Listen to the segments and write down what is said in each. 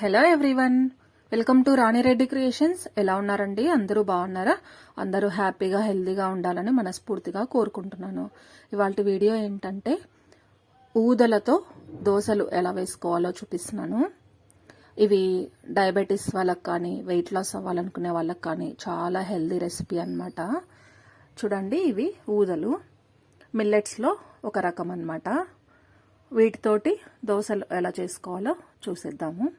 Hello everyone welcome to Rani Reddy creations ఎలా ఉన్నారండి? అందరూ బాగున్నారా? అందరూ హ్యాపీగా హెల్దీగా ఉండాలని మనస్ఫూర్తిగా కోరుకుంటున్నాను. ఇవాళ వీడియో ఏంటంటే ఊదలతో దోశలు ఎలా వేసుకోవాలో చూపిస్తున్నాను. ఇవి డయాబెటీస్ వాళ్ళకి కానీ వెయిట్ లాస్ అవ్వాలనుకునే వాళ్ళకి కానీ చాలా హెల్దీ రెసిపీ అన్నమాట. చూడండి ఇవి ఊదలు. మిల్లెట్స్లో ఒక రకం అన్నమాట. వీటితోటి దోశలు ఎలా చేసుకోవాలో చూసేద్దాము.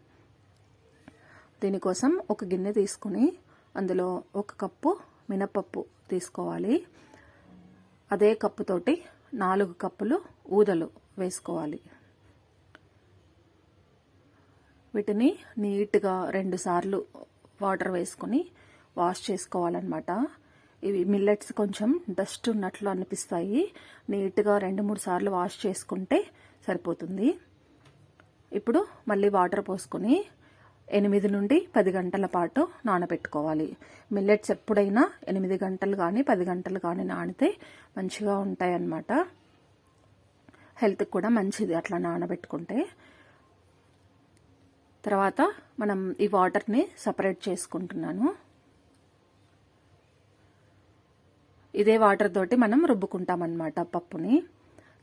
దీనికోసం ఒక గిన్నె తీసుకుని అందులో ఒక కప్పు మినపప్పు తీసుకోవాలి. అదే కప్పుతోటి నాలుగు కప్పులు ఊదలు వేసుకోవాలి. వీటిని నీట్గా రెండు సార్లు వాటర్ వేసుకొని వాష్ చేసుకోవాలన్నమాట. ఇవి మిల్లెట్స్ కొంచెం డస్ట్ ఉన్నట్లు అనిపిస్తాయి. నీట్గా రెండు మూడు సార్లు వాష్ చేసుకుంటే సరిపోతుంది. ఇప్పుడు మళ్ళీ వాటర్ పోసుకొని ఎనిమిది నుండి పది గంటల పాటు నానబెట్టుకోవాలి. మిల్లెట్స్ ఎప్పుడైనా ఎనిమిది గంటలు కానీ పది గంటలు కానీ నానితే మంచిగా ఉంటాయన్నమాట. హెల్త్కి కూడా మంచిది అట్లా నానబెట్టుకుంటే. తర్వాత మనం ఈ వాటర్ని సపరేట్ చేసుకుంటున్నాను. ఇదే వాటర్ తోటి మనం రుబ్బుకుంటాం అన్నమాట పప్పుని.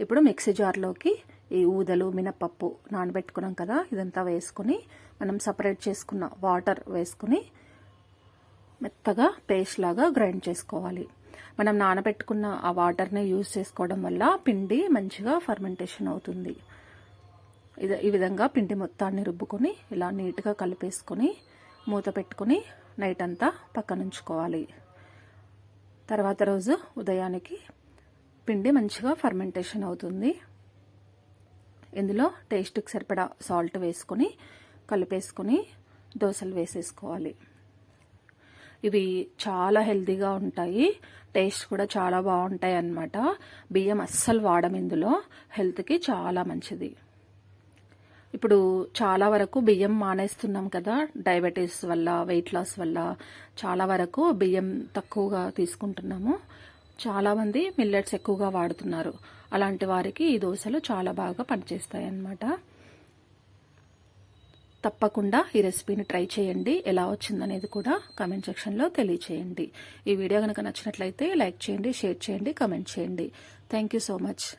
ఇప్పుడు మిక్సీ జార్లోకి ఈ ఊదలు మినపప్పు నానబెట్టుకున్నాం కదా ఇదంతా వేసుకుని మనం సపరేట్ చేసుకున్న వాటర్ వేసుకుని మెత్తగా పేస్ట్ లాగా గ్రైండ్ చేసుకోవాలి. మనం నానబెట్టుకున్న ఆ వాటర్ని యూజ్ చేసుకోవడం వల్ల పిండి మంచిగా ఫర్మెంటేషన్ అవుతుంది. ఇది ఈ విధంగా పిండి మొత్తాన్ని రుబ్బుకొని ఇలా నీట్గా కలిపేసుకొని మూత పెట్టుకొని నైట్ అంతా పక్కనుంచుకోవాలి. తర్వాత రోజు ఉదయానికి పిండి మంచిగా ఫర్మెంటేషన్ అవుతుంది. ఇందులో టేస్ట్కి సరిపడా సాల్ట్ వేసుకొని కలిపేసుకొని దోశలు వేసేసుకోవాలి. ఇవి చాలా హెల్తీగా ఉంటాయి. టేస్ట్ కూడా చాలా బాగుంటాయి అన్నమాట బియ్యం అస్సలు వాడం ఇందులో. హెల్త్కి చాలా మంచిది. ఇప్పుడు చాలా వరకు బియ్యం మానేస్తున్నాం కదా డయాబెటీస్ వల్ల వెయిట్ లాస్ వల్ల చాలా వరకు బియ్యం తక్కువగా తీసుకుంటున్నాము. చాలామంది మిల్లెట్స్ ఎక్కువగా వాడుతున్నారు. అలాంటి వారికి ఈ దోశలు చాలా బాగా పనిచేస్తాయి అన్నమాట తప్పకుండా ఈ రెసిపీని ట్రై చేయండి. ఎలా వచ్చిందనేది కూడా కమెంట్ సెక్షన్లో తెలియచేయండి. ఈ వీడియో కనుక నచ్చినట్లయితే లైక్ చేయండి షేర్ చేయండి కమెంట్ చేయండి. Thank you so much